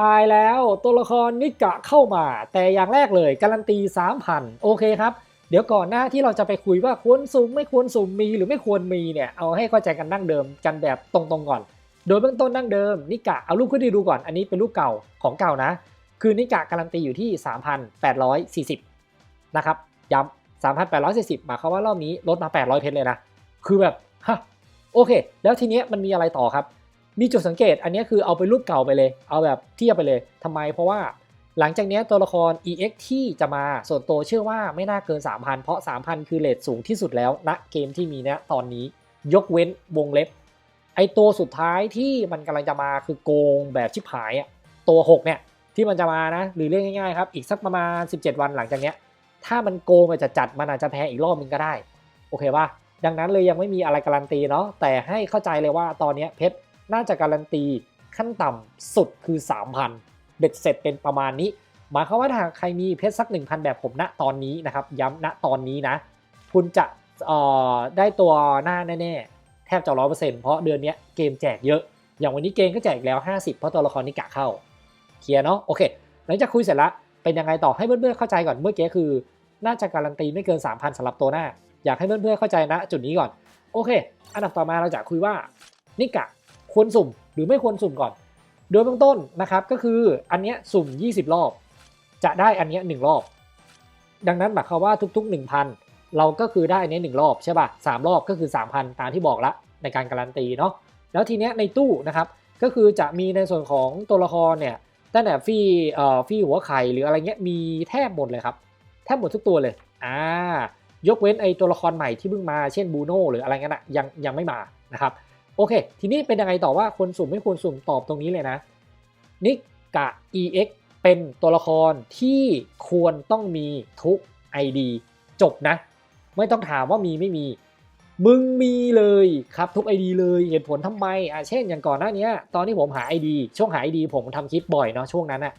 ตายแล้วตัวละครนิกะเข้ามา แต่อย่างแรกเลยการันตี 3,000 โอเคครับ เดี๋ยวก่อนหน้าที่เราจะไปคุยว่าควรสุ่มไม่ควรสุ่มมีหรือไม่ควรมีเนี่ย เอาให้เข้าใจกันดั้งเดิมกันแบบตรงๆก่อน โดยเบื้องต้นดั้งเดิมนิกะเอารูปขึ้นให้ดูก่อนอันนี้เป็นรูปเก่าของเก่านะ คือนิกะการันตีอยู่ที่ 3,840 นะครับย้ำ3,840หมายความว่ารอบนี้ลดมา 800 เพชรเลยนะคือแบบฮะโอเค แล้วทีเนี้ยมันมีอะไรต่อครับ มีจุดสังเกตอันนี้คือเอาไปรูปเก่าไปเลย เอาแบบเทียบไปเลยทำไม เพราะว่าหลังจากนี้ตัวละคร EX ที่จะมาส่วนตัวเชื่อว่าไม่น่าเกิน 3,000 เพราะ 3,000 คือเลทสูงที่สุดแล้วณเกมที่มีนะตอนนี้ยกเว้นวงเล็บ ไอตัวสุดท้ายที่มันกำลังจะมาคือโกงแบบชิบหายอะตัว 6 เนี่ย ที่มันจะมานะ หรือเรียกง่ายๆครับ อีกสักประมาณ 17 วันหลังจากเนี้ย ถ้ามันโกงอาจจะจัดมันอาจจะแพ้อีกรอบนึงก็ได้ โอเคป่ะดังนั้นเลยยังไม่มีอะไรการันตีเนาะแต่ให้เข้าใจเลยว่าตอนนี้เพชร น่าจะการันตีขั้นต่ำสุดคือ 3,000 เบ็ดเสร็จเป็นประมาณนี้ หมายความว่าถ้าใครมีเพชรสัก 1,000 แบบผมณตอนนี้นะครับ ย้ำณตอนนี้นะ คุณจะเอ่อได้ตัวหน้าแน่ๆ แทบจะร้อยเปอร์เซ็นต์เพราะเดือนนี้เกมแจกเยอะ อย่างวันนี้เกมก็แจกแล้ว 50 เพราะตัวละครนิกะเข้า เคลียร์เนาะ โอเค หลังจากคุยเสร็จล้วเป็นยังไงต่อให้เพื่อนๆเข้าใจก่อน เมื่อกี้คือ น่าจะการันตีไม่เกิน 3,000สำหรับตัวหน้า อยากให้เพื่อนๆเข้าใจนะ จุดนี้ก่อน โอเค อันดับต่อมาเราจะคุยว่านิกะ ควรสุ่มหรือไม่ควรสุ่มก่อน โดยเบื้องต้นนะครับก็คืออันเนี้ยสุ่ม 20 รอบ จะได้อันเนี้ย1รอบ ดังนั้นหมายความว่าทุก ๆ 1,000 เราก็คือได้อันเนี้ย1รอบใช่ป่ะสามรอบก็คือ 3,000 ตามที่บอกละในการการันตีเนาะแล้วทีเนี้ยในตู้นะครับก็คือจะมีในส่วนของตัวละครเนี่ยตั้งแต่ฟรีเอ่อฟรีหัวไข่หรืออะไรเงี้ยมีแทบหมดเลยครับแทบหมดทุกตัวเลยอ่ายกเว้นไอตัวละครใหม่ที่เพิ่งมาเช่นบูโน่หรืออะไรเงี้ยนะยังยังไม่มานะครับ โอเค ทีนี้เป็นยังไงต่อว่าควรสุ่มไม่ควรสุ่มตอบตรงนี้เลยนะนิกะ EX เป็นตัวละครที่ควรต้องมีทุก ID จบนะ ไม่ต้องถามว่ามีไม่มี มึงมีเลยครับทุก ID เลยเหตุผลทำไมอะเช่นอย่างก่อนหน้านี้ตอนที่ผมหา ID ช่วงหา ID ผมทำคลิปบ่อยเนาะช่วงนั้นอะ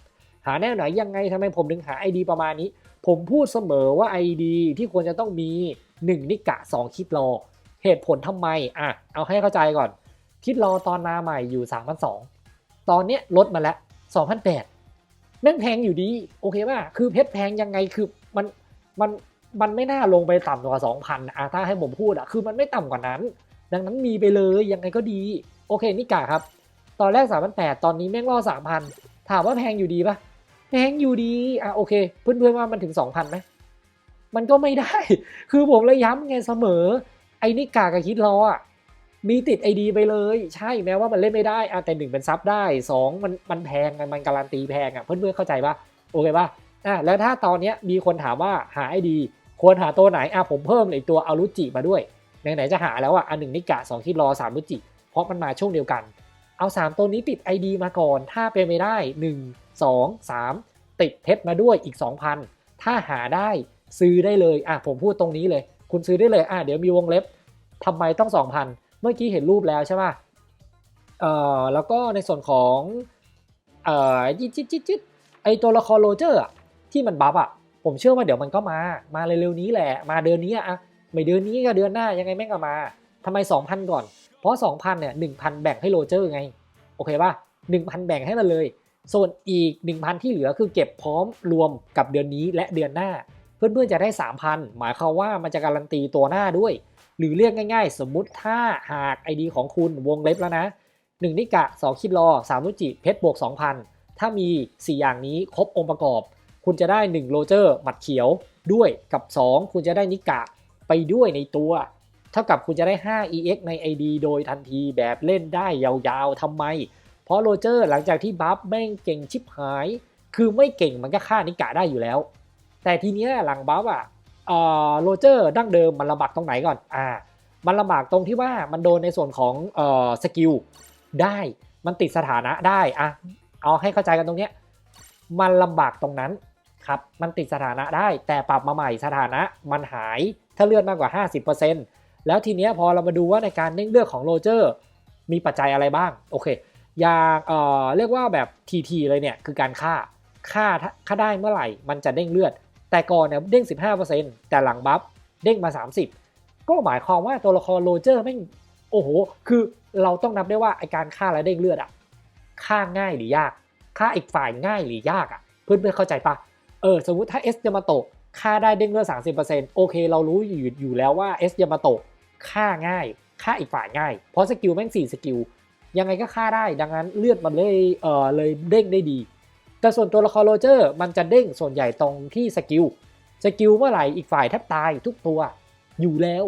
หาแน่ไหนยังไงทำไมผมถึงหา ID ประมาณนี้ ผมพูดเสมอว่า ID ที่ควรจะต้องมี 1 นิกะ 2 คิดรอ เหตุผลทำไมอะเอาให้เข้าใจก่อน คิดรอตอนมาใหม่อยู่ 3,200 ตอนเนี้ยลดมาแล้ว2,800แม่งแพงอยู่ดี โอเคป่ะคือเพชรแพงยังไงคือมันมันมันไม่น่าลงไปต่ำกว่า 2,000อะถ้าให้ผมพูดอะคือมันไม่ต่ำกว่านั้น ดังนั้นมีไปเลยยังไงก็ดี โอเคนิกะครับ ตอนแรก 3,800 ตอนนี้แม่งล่อ3,000 ถามว่าแพงอยู่ดีป่ะแพงอยู่ดีอะโอเค เพื่อนๆว่ามันถึง 2,000ไหมมันก็ไม่ได้ คือผมเลยย้ำไงเสมอ ไอ้นิกากับคิดรออะมีติดไอดีไปเลย ใช่แม้ว่ามันเล่นไม่ได้อะแต่หนึ่งเป็นซับได้สองมันมันแพงมันการันตีแพงอะเพื่อนๆเข้าใจปะโอเคปะอะแล้วถ้าตอนเนี้ยมีคนถามว่าหาไอดีควรหาตัวไหนอะผมเพิ่มอีกตัวอารุจิมาด้วยไหนๆจะหาแล้วอะอันหนึ่งนิกะสองคิดรอสามรุจิ เพราะมันมาช่วงเดียวกัน เอา 3 ตัวนี้ติด ID มาก่อน ถ้าเป็นไม่ได้ 1 2 3 ติดเพชรมาด้วยอีก 2,000 ถ้าหาได้ซื้อได้เลยอะผมพูดตรงนี้เลย คุณซื้อได้เลยอะเดี๋ยวมีวงเล็บทำไมต้อง 2,000 เมื่อกี้เห็นรูปแล้วใช่ป่ะเอ่อแล้วก็ในส่วนของเอ่อจิจิจิจิไอตัวละครโรเจอร์ที่มันบัฟอะผมเชื่อว่าเดี๋ยวมันก็มา มาเร็วๆนี้แหละ มาเดือนนี้อะไม่เดือนนี้ก็เดือนหน้ายังไงแม่งก็มาทำไม 2,000 ก่อน เพราะ 2,000เนี่ย1,000 แบ่งให้โรเจอร์ไง โอเคป่ะ1,000 แบ่งให้มันเลย ส่วนอีก 1,000 ที่เหลือคือเก็บพร้อมรวมกับเดือนนี้และเดือนหน้า เพื่อนๆจะได้ 3,000 หมายความว่ามันจะการันตีตัวหน้าด้วย หรือเรียกง่ายๆ สมมุติถ้าหาก ID ของคุณวงเล็บแล้วนะ 1 นิกะ 2 คิดรอ3นุจิ เพชรบวก 2,000 ถ้ามี 4 อย่างนี้ครบองค์ประกอบ คุณจะได้ 1 โรเจอร์หมัดเขียวด้วยกับ 2 คุณจะได้นิกะไปด้วยในตัว เท่ากับคุณจะได้ 5 EX ใน ID โดยทันทีแบบเล่นได้ยาวๆทำไม เพราะโรเจอร์หลังจากที่บัฟแม่งเก่งชิบหาย คือไม่เก่งมันก็ฆ่านิกะได้อยู่แล้ว แต่ทีเนี้ยหลังบัฟอะโรเจอร์ดั้งเดิมมันลำบากตรงไหนก่อนอ่ามันลำบากตรงที่ว่ามันโดนในส่วนของเอ่อสกิลได้มันติดสถานะได้อะเอาให้เข้าใจกันตรงเนี้ยมันลำบากตรงนั้นครับมันติดสถานะได้ แต่ปรับมาใหม่สถานะมันหายถ้าเลือดมากกว่า 50%แล้วทีเนี้ยพอเรามาดูว่าในการเด้งเลือดของโรเจอร์มีปัจจัยอะไรบ้างโอเคอย่างเอ่อเรียกว่าแบบ TT เลยเนี่ยคือการฆ่าฆ่าถ้าฆ่าได้เมื่อไหร่มันจะเด้งเลือด แต่ก่อนเนี่ยเด้ง 15%แต่หลังบัฟเด้งมา 30 ก็หมายความว่าตัวละครโรเจอร์แม่งโอ้โห คือเราต้องนับได้ว่าไอการฆ่าและเด้งเลือดอะฆ่าง่ายหรือยากฆ่าอีกฝ่ายง่ายหรือยากอะเพื่อนเพื่อนเข้าใจปะเออสมมติถ้าเอสยามาโตะฆ่าได้เด้งเลือดสามสิบเปอร์เซ็นต์โอเคเรารู้อยู่อยู่แล้วว่าเอสยามาโตะฆ่าง่ายฆ่าอีกฝ่ายง่าย เพราะสกิลแม่งสี่สกิลยังไงก็ฆ่าได้ดังนั้นเลือดมันเลยเออเลยเด้งได้ดี แต่ส่วนตัวละครโรเจอร์มันจะเด้งส่วนใหญ่ตรงที่สกิล สกิลเมื่อไหร่อีกฝ่ายแทบตายทุกตัวอยู่แล้ว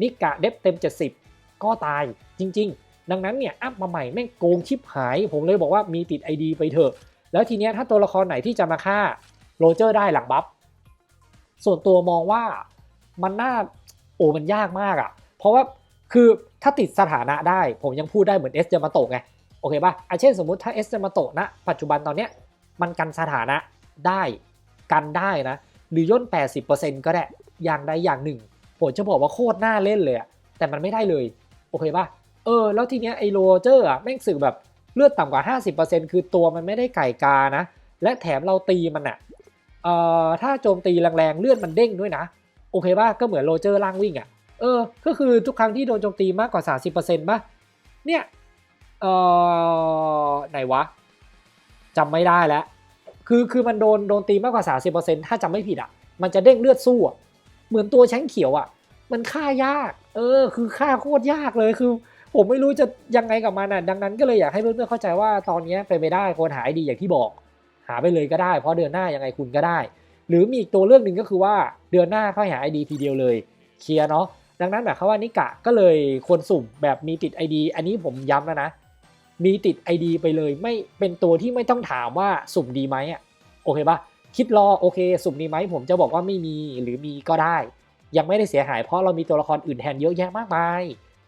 นิกะเดฟเต็ม 70 ก็ตายจริง ๆ ดังนั้นเนี่ยอัพมาใหม่แม่งโกงชิบหาย ผมเลยบอกว่ามีติด ID ไปเถอะ แล้วทีเนี้ยถ้าตัวละครไหนที่จะมาฆ่าโรเจอร์ได้หลังบัฟส่วนตัวมองว่ามันน่าโอ้มันยากมากอะ่ะ เพราะว่าคือถ้าติดสถานะได้ ผมยังพูดได้เหมือนเอสยามาโตะไง โอเคป่ะอะเช่นสมมติถ้าเอสยามาโตะนะปัจจุบันตอนเนี้ย มันกันสถานะได้กันได้นะ หรือย่น 80%ก็ได้อย่างใดอย่างหนึ่งผมจะบอกว่าโคตรน่าเล่นเลยอะแต่มันไม่ได้เลย โอเคป่ะเออ แล้วทีเนี้ยไอโรเจอร์อะแม่งสึกแบบเลือดต่ำกว่า 50%คือตัวมันไม่ได้ไก่กานะ และแถมเราตีมันอะเอ่อถ้าโจมตีแรงๆ เลือดมันเด้งด้วยนะ โอเคป่ะก็เหมือนโรเจอร์ล่างวิ่งอะเออ ก็คือทุกครั้งที่โดนโจมตีมากกว่า 30%ป่ะเนี่ยเอ่อไหนวะ จำไม่ได้แล้ว คือคือมันโดนโดนตีมากกว่า 30%ถ้าจำไม่ผิดอะมันจะเด้งเลือดสู้อะเหมือนตัวแชงเขียวอะมันฆ่ายาก เออ คือฆ่าโคตรยากเลย คือ ผมไม่รู้จะยังไงกับมันอะ ดังนั้นก็เลยอยากให้เพื่อนๆเข้าใจว่าตอนนี้เป็นไปได้ควรหาไอดีอย่างที่บอก หาไปเลยก็ได้ เพราะเดือนหน้ายังไงคุณก็ได้ หรือมีอีกตัวเลือกหนึ่งก็คือว่าเดือนหน้าค่อยหาไอดีทีเดียวเลย เคลียร์เนาะ ดังนั้นหมายความว่านิกะก็เลยควรสุ่มแบบมีติด ID อันนี้ผมย้ำแล้วนะ มีติด ID ไปเลยไม่เป็นตัวที่ไม่ต้องถามว่าสุ่มดีไหมอะโอเคปะคิดรอโอเค สุ่มดีไหมผมจะบอกว่าไม่มีหรือมีก็ได้ ยังไม่ได้เสียหายเพราะเรามีตัวละครอื่นแทนเยอะแยะมากมาย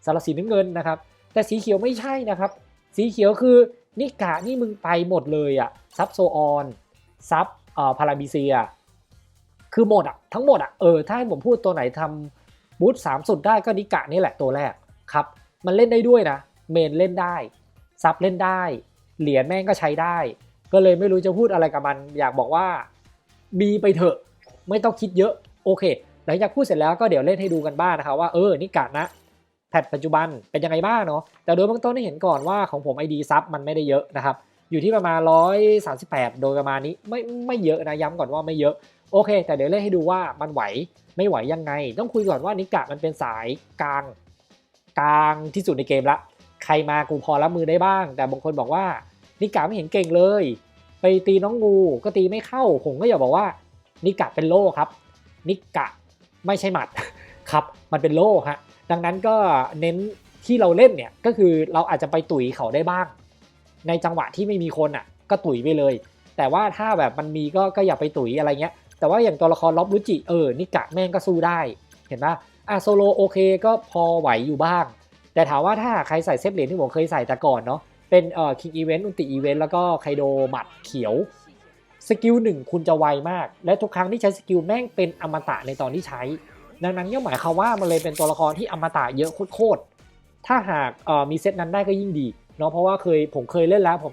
สารสีน้ำเงินนะครับ แต่สีเขียวไม่ใช่นะครับ สีเขียวคือนิกะนี่มึงไปหมดเลยอะซับโซออนซับเอ่อพาราบิเซีย คือหมดอะทั้งหมดอะเออถ้าให้ผมพูดตัวไหนทำบูธสามสุดได้ก็นิกะนี่แหละตัวแรกครับ มันเล่นได้ด้วยนะ เมนเล่นได้ ซับเล่นได้ เหรียญแม่งก็ใช้ได้ ก็เลยไม่รู้จะพูดอะไรกับมัน อยากบอกว่าบีไปเถอะ ไม่ต้องคิดเยอะ โอเค หลังจากพูดเสร็จแล้วก็เดี๋ยวเล่นให้ดูกันบ้างนะครับว่าเออนิกะนะแพทปัจจุบันเป็นยังไงบ้างเนาะ แต่โดยเบื้องต้นได้เห็นก่อนว่าของผม ID ซับมันไม่ได้เยอะนะครับ อยู่ที่ประมาณ 138 โดยประมาณนี้ไม่ไม่เยอะนะย้ำก่อนว่าไม่เยอะ โอเค แต่เดี๋ยวเล่นให้ดูว่ามันไหวไม่ไหวยังไง ต้องคุยก่อนว่านิกะมันเป็นสายกลางกลางที่สุดในเกมละ ใครมากูพอรับมือได้บ้าง แต่บางคนบอกว่านิกะไม่เห็นเก่งเลย ไปตีน้องงูก็ตีไม่เข้า ผมก็อยากบอกว่านิกะเป็นโล่ครับ นิกะไม่ใช่หมัดครับ มันเป็นโล่ฮะ ดังนั้นก็เน้นที่เราเล่นเนี่ยก็คือเราอาจจะไปตุ๋ยเขาได้บ้าง ในจังหวะที่ไม่มีคนอะ ก็ตุ๋ยไปเลย แต่ว่าถ้าแบบมันมีก็ก็อย่าไปตุ๋ยอะไรเงี้ย แต่ว่าอย่างตัวละครล็อบรุจิเออนิกะแม่งก็สู้ได้ เห็นปะอะโซโลโอเคก็พอไหวอยู่บ้าง แต่ถามว่าถ้าใครใส่เซฟเหรียญที่ผมเคยใส่แต่ก่อนเนาะเป็นเอ่อคิงอีเวนต์อุนติอีเวนต์แล้วก็ไคโดหมัดเขียวสกิลหนึ่งคุณจะไวมาก และทุกครั้งที่ใช้สกิลแม่งเป็นอมตะในตอนที่ใช้ ดังนั้นก็หมายความว่ามันเลยเป็นตัวละครที่อมตะเยอะโคตรๆถ้าหากเอ่อมีเซตนั้นได้ก็ยิ่งดีเนาะเพราะว่าเคยผมเคยเล่นแล้วผม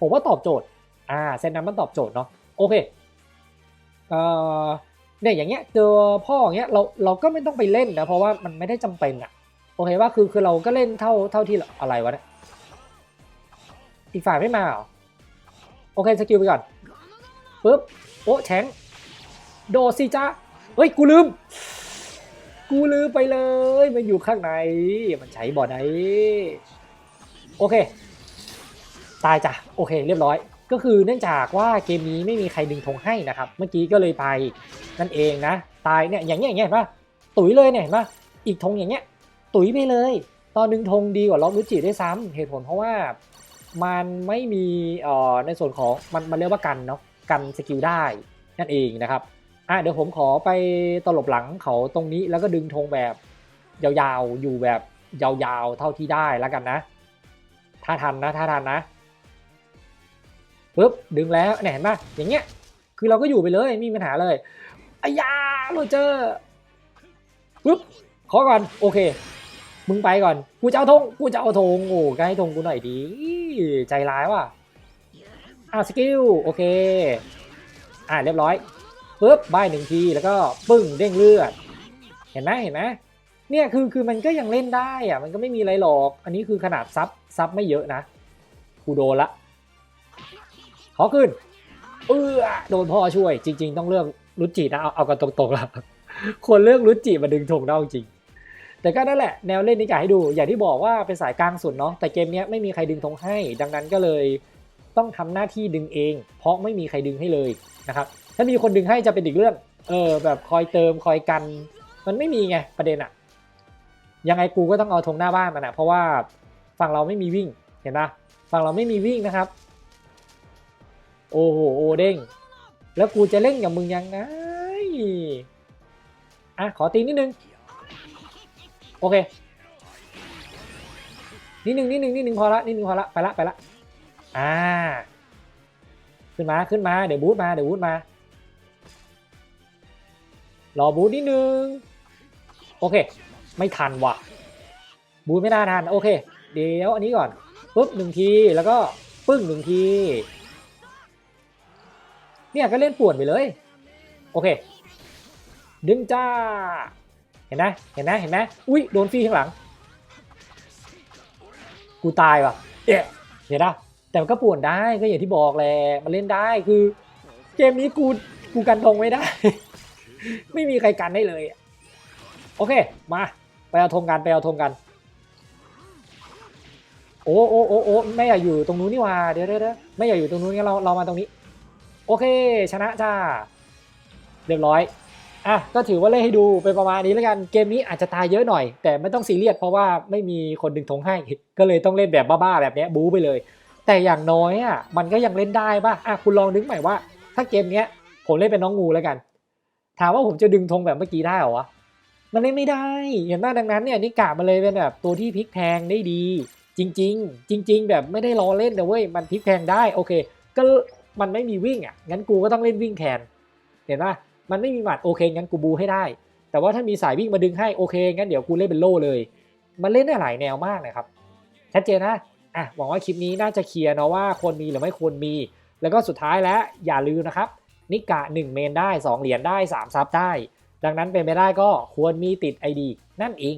ผมว่าตอบโจทย์อ่าเซตนั้นมันตอบโจทย์เนาะโอเคเอ่อเนี่ยอย่างเงี้ยเจอพ่ออย่างเงี้ยเราเราก็ไม่ต้องไปเล่นนะเพราะว่ามันไม่ได้จำเป็นอะ โอเคว่าคือคือเราก็เล่นเท่าเท่าที่อะไรวะเนี่ยอีกฝ่ายไม่มาเหรอโอเคสกิลไปก่อนปุ๊บโอ้แชงโดดสิจ้าเฮ้ยกูลืม กูลืมไปเลยมันอยู่ข้างในมันใช้บ่อไหนโอเค ตายจ้ะโอเคเรียบร้อย ก็คือเนื่องจากว่าเกมนี้ไม่มีใครดึงธงให้นะครับ เมื่อกี้ก็เลยไปนั่นเองนะ ตายเนี่ยอย่างเงี้ยอย่างเงี้ยเห็นปะตุ๋ยเลยเนี่ยเห็นปะอีกธงอย่างเงี้ย ตุ๋ยไปเลย ตอนดึงธงดีกว่าล็อกลุจิได้วยซ้ำเหตุผลเพราะว่ามันไม่มีเอ่อในส่วนของมันมันเรียกว่ากันเนาะกันสกิลได้นั่นเองนะครับอะเดี๋ยวผมขอไปตลบหลังเขาตรงนี้แล้วก็ดึงธงแบบยาวๆอยู่แบบยาวๆเท่าที่ได้แล้วกันนะ ถ้าทันนะถ้าทันนะปุ๊บดึงแล้วเนี่ยเห็นปะอย่างเงี้ยคือเราก็อยู่ไปเลยไม่มีปัญหาเลยอายาโรเจอร์ปุ๊บขอก่อนโอเค มึงไปก่อน กูจะเอาธงกูจะเอาธงโอ้ใกล้ธงกูหน่อยดี ใจร้ายว่ะอ่าสกิลโอเค อ่าเรียบร้อยปุ๊บใบหนึ่งทีแล้วก็ปึ้งเด้งเลือด เห็นไหมเห็นไหมเนี่ยคือคือมันก็ยังเล่นได้อะมันก็ไม่มีอะไรหรอก อันนี้คือขนาดซับซับไม่เยอะนะกูโดนละขอขึ้นเออโดนพ่อช่วย จริง ๆ ต้องเลือกรุจินะเอาเอากันตรงๆแล้วควรเลือกรุจิมาดึงธงได้จริง แต่ก็นั่นแหละแนวเล่นนี่กะให้ดู อย่างที่บอกว่าเป็นสายกลางสุดเนาะแต่เกมนี้ไม่มีใครดึงธงให้ ดังนั้นก็เลยต้องทำหน้าที่ดึงเอง เพราะไม่มีใครดึงให้เลยนะครับถ้ามีคนดึงให้จะเป็นอีกเรื่องเออแบบคอยเติมคอยกัน มันไม่มีไงประเด็นอะยังไงกูก็ต้องเอาธงหน้าบ้านมันอะเพราะว่าฝั่งเราไม่มีวิ่งเห็นปะฝั่งเราไม่มีวิ่งนะครับ โอ้โหโอเด้งแล้วกูจะเล่นกับมึงยังไงอะขอตีนิดนึง โอเคนิดนึงนิดนึงนิดนึงพอละนิดนึงพอละไปละไปละอ่า ขึ้นมาขึ้นมาเดี๋ยวบูทมาเดี๋ยวบูทมารอบูทนิดนึงโอเค ไม่ทันว่ะ บูทไม่น่าทันโอเค เดี๋ยวอันนี้ก่อนปุ๊บหนึ่งทีแล้วก็ปึ้งหนึ่งทีเนี่ยก็เล่นป่วนไปเลย โอเค ดึงจ้า เห็นไหมเห็นไหมเห็นไหมอุ้ยโดนฟรีข้างหลัง กูตายว่ะเอ๊ะเห็นปะแต่มันก็ป่วนได้ก็อย่างที่บอกแหละมันเล่นได้คือ เกมนี้กูกูกันธงไม่ได้ ไม่มีใครกันได้เลย โอเคมาไปเอาธงกันไปเอาธงกัน โอ้โอ้โอ้โอ้ไม่อยากอยู่ตรงนู้นนี่ว่าเดี๋ยวเดี๋ยวเดี๋ยวไม่อยากอยู่ตรงนู้นงั้นเราเรามาตรงนี้ โอเค ชนะจ้า เรียบร้อย อะก็ถือว่าเล่นให้ดูเป็นประมาณนี้แล้วกันเกมนี้อาจจะตายเยอะหน่อย แต่ไม่ต้องซีเรียสเพราะว่าไม่มีคนดึงธงให้ ก็เลยต้องเล่นแบบบ้าๆแบบนี้บู๊ไปเลย แต่อย่างน้อยอะมันก็ยังเล่นได้ป่ะอะคุณลองนึกใหม่ว่า ถ้าเกมเนี้ยผมเล่นเป็นน้องงูแล้วกัน ถามว่าผมจะดึงธงแบบเมื่อกี้ได้หรอวะมันเล่นไม่ได้เห็นไหมดังนั้นเนี่ยนิกามาเลยเป็นแบบตัวที่พลิกแพงได้ดี จริง ๆ จริง ๆ แบบไม่ได้ล้อเล่นนะเว้ยมันพลิกแพงได้โอเค ก็มันไม่มีวิ่งอะงั้นกูก็ต้องเล่นวิ่งแทนเห็นปะ มันไม่มีหมัดโอเคงั้นกูบูให้ได้ แต่ว่าถ้ามีสายวิ่งมาดึงให้โอเคงั้นเดี๋ยวกูเล่นเป็นโล่เลย มันเล่นได้หลายแนวมากนะครับชัดเจนนะอะหวังว่าคลิปนี้น่าจะเคลียร์เนาะว่าควรมีหรือไม่ควรมี แล้วก็สุดท้ายแล้วอย่าลืมนะครับนิกะ 1 เมนได้ 2 เหรียญได้ 3 ซับได้ ดังนั้นเป็นไปได้ก็ควรมีติด ID นั่นเอง